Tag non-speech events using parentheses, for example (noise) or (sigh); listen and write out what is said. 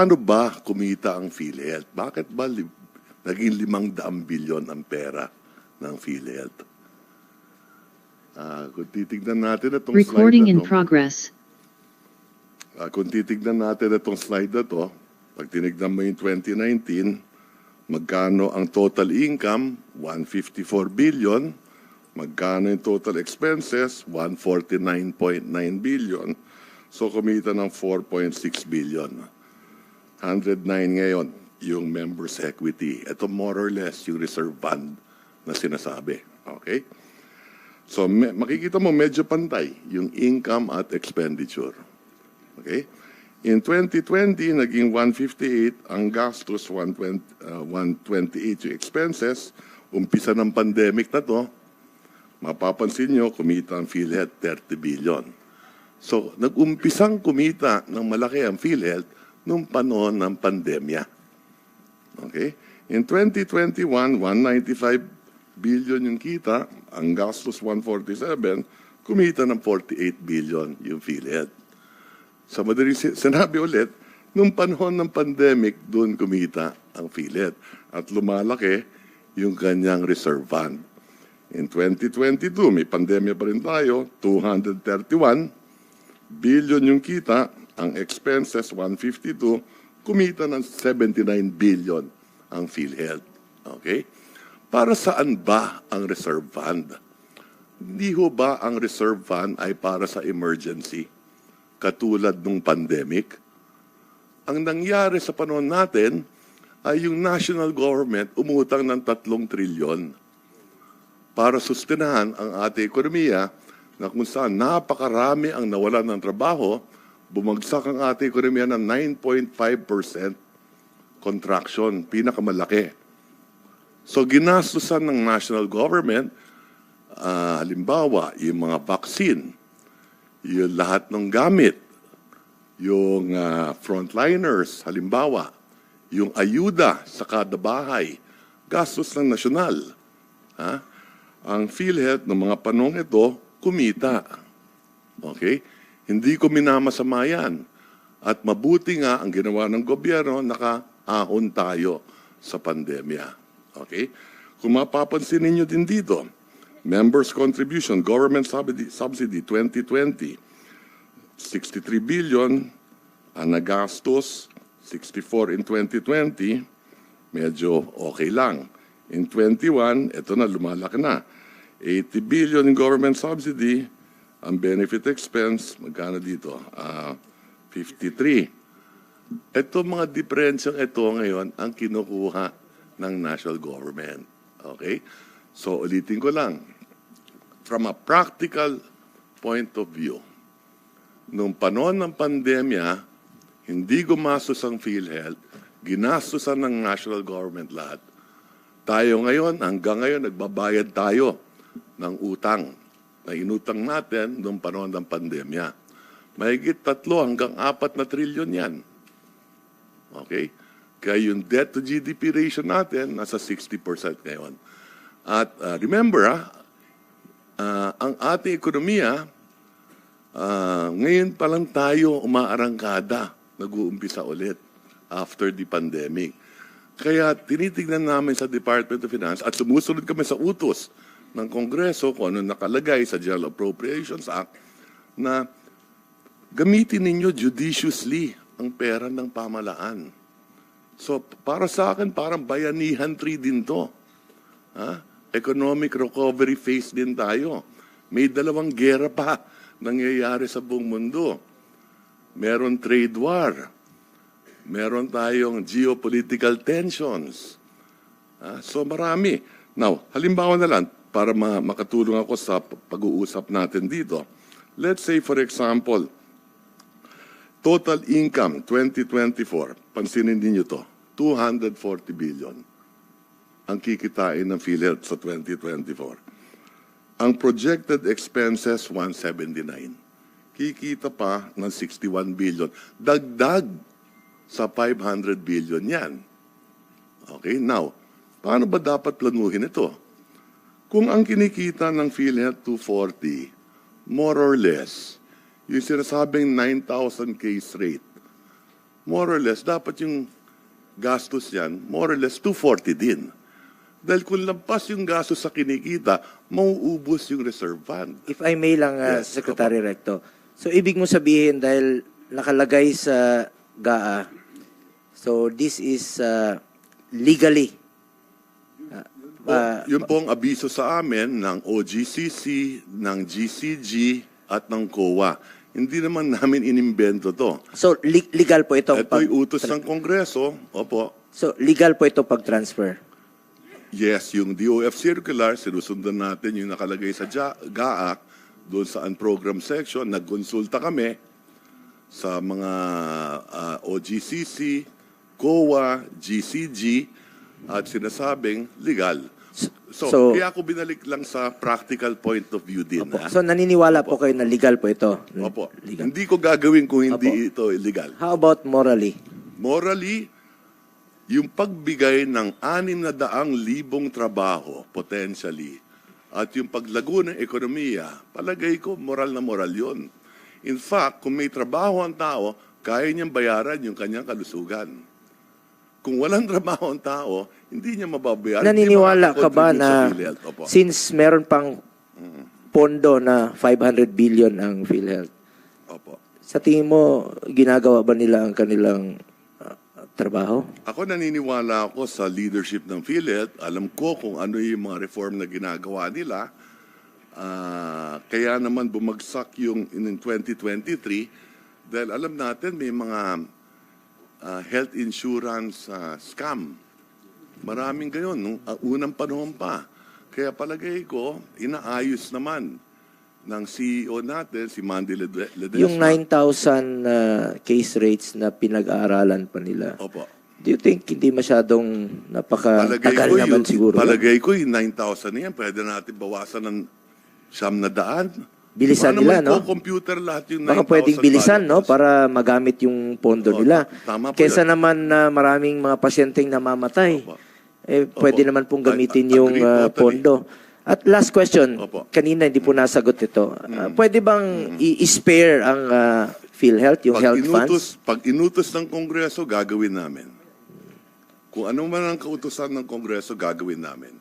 paano ba kumita ang PhilHealth? Bakit ba li- naging limang daang bilyon ang pera ng PhilHealth? Ah, kung titignan natin itong Recording slide in na to, progress. Ah, kung titignan natin itong slide na to, pag tinignan mo yung 2019, magkano ang total income? 154 billion. Magkano yung total expenses? 149.9 billion. So kumita ng 4.6 billion. 109 ngayon yung members equity. Ito more or less yung reserve fund na sinasabi. Okay? So me- makikita mo medyo pantay yung income at expenditure. Okay? In 2020, naging 158 ang gastos, 120, uh, 128 yung expenses. Umpisa ng pandemic na to, mapapansin nyo, kumita ang PhilHealth 30 billion. So, nag-umpisang kumita ng malaki ang PhilHealth nung panahon ng pandemya. Okay? In 2021, 195 billion yung kita, ang gastos 147, kumita ng 48 billion yung PhilHealth. Sa madaling si- sinabi ulit, nung panahon ng pandemic, doon kumita ang PhilHealth. At lumalaki yung kanyang reserve fund. In 2022, may pandemya pa rin tayo, 231 billion yung kita, ang expenses 152, kumita ng 79 billion ang PhilHealth. Okay? Para saan ba ang reserve fund? Hindi ho ba ang reserve fund ay para sa emergency? Katulad nung pandemic? Ang nangyari sa panahon natin ay yung national government umutang ng tatlong trilyon para sustenahan ang ating ekonomiya na kung saan napakarami ang nawalan ng trabaho, bumagsak ang ating ekonomiya ng 9.5% contraction, pinakamalaki. So ginastusan ng national government, ah, halimbawa, yung mga vaccine, yung lahat ng gamit, yung ah, frontliners, halimbawa, yung ayuda sa kada bahay, gastos ng nasyonal. Ha? Ang PhilHealth ng mga panong ito, kumita. Okay? Hindi ko minamasama yan. At mabuti nga ang ginawa ng gobyerno, nakaahon tayo sa pandemya. Okay? Kung mapapansin ninyo din dito, members contribution, government subsidy, subsidy 2020, 63 billion ang nagastos, 64 in 2020, medyo okay lang. In 21, ito na, lumalaki na. 80 billion in government subsidy, ang benefit expense, magkano dito? Ah, 53. Ito mga diferensyang ito ngayon ang kinukuha ng national government. Okay? So ulitin ko lang, from a practical point of view, nung panahon ng pandemya, hindi gumastos ang PhilHealth, ginastosan ng national government lahat. Tayo ngayon, hanggang ngayon, nagbabayad tayo ng utang na inutang natin noong panahon ng pandemya. Mahigit tatlo hanggang apat na trilyon yan. Okay? Kaya yung debt to GDP ratio natin, nasa 60% ngayon. At uh, remember, ah, ah, ang ating ekonomiya, ah, ngayon pa lang tayo umaarangkada, nag-uumpisa ulit after the pandemic. Kaya tinitignan namin sa Department of Finance at sumusunod kami sa utos ng Kongreso kung ano nakalagay sa General Appropriations Act na gamitin ninyo judiciously ang pera ng pamalaan. So para sa akin, parang bayanihan tree din to. Ha? Economic recovery phase din tayo. May dalawang gera pa nangyayari sa buong mundo. Meron trade war. Meron tayong geopolitical tensions. Ah, so marami. Now, halimbawa na lang, para ma- makatulong ako sa pag-uusap natin dito. Let's say, for example, total income 2024, pansinin ninyo to, 240 billion ang kikitain ng PhilHealth sa 2024. Ang projected expenses, 179. Kikita pa ng 61 billion. Dagdag sa 500 billion yan. Okay, now, paano ba dapat planuhin ito? Kung ang kinikita ng PhilHealth 240, more or less, yung sinasabing 9,000 case rate, more or less, dapat yung gastos yan, more or less 240 din. Dahil kung lampas yung gastos sa kinikita, mauubos yung reserve fund. If I may lang, uh, Yes, Secretary Recto. So, ibig mo sabihin dahil nakalagay sa GAA, so this is uh, legally. Uh, uh, Yun pong abiso sa amin ng OGCC, ng GCG, at ng COA. Hindi naman (laughs) namin inimbento to. so, li- legal po ito. Ito'y utos ng Kongreso. Opo. so, legal po ito pag-transfer. Yes, yung DOF circular, sinusundan natin yung nakalagay sa Ja- GAA, doon sa unprogram section, nagkonsulta kami sa mga ah, OGCC, COA, GCG, at sinasabing legal. So, so- kaya ako binalik lang sa practical point of view din. Opo. ha? So, naniniwala po kayo na legal po ito? Opo. Legal. Hindi ko gagawin kung hindi ito Opo. illegal. How about morally? Morally, yung pagbigay ng anim na daang libong trabaho, potentially, at yung paglago ng ekonomiya, palagay ko, moral na moral yun. In fact, kung may trabaho ang tao, kaya niyang bayaran yung kanyang kalusugan. Kung walang trabaho ang tao, hindi niya mababayaran. Naniniwala ka ba na since meron pang pondo na 500 billion ang PhilHealth, Opo. sa tingin mo, ginagawa ba nila ang kanilang uh, trabaho? Ako naniniwala ako sa leadership ng PhilHealth. Alam ko kung ano yung mga reform na ginagawa nila. Ah, kaya naman bumagsak yung in 2023 dahil alam natin may mga ah, health insurance ah, scam. Maraming gayon nung ah, unang panahon pa. Kaya palagay ko, inaayos naman ng CEO natin, si Mandy Lede- Ledesma. Yung 9,000 uh, case rates na pinag-aaralan pa nila, Opo. do you think hindi masyadong napakatagal naman yung, siguro? yun? Palagay ko yung 9,000 na yan, pwede natin bawasan ng siyam na daan. Bilisan nila, no? computer lahat yung 9,000 Baka pwedeng bilisan, no? Para magamit yung pondo Oo, nila. tama po Kesa yan. naman na maraming mga pasyenteng namamatay. Opo. Eh, pwede naman pong gamitin I- yung agree uh, totally. pondo. At last question, Opo. Mm. kanina hindi po nasagot ito. Uh, pwede bang i-spare ang uh, PhilHealth, yung Pag health inutos, funds? pag inutos ng Kongreso, gagawin namin. Kung ano man ang kautusan ng Kongreso, gagawin namin.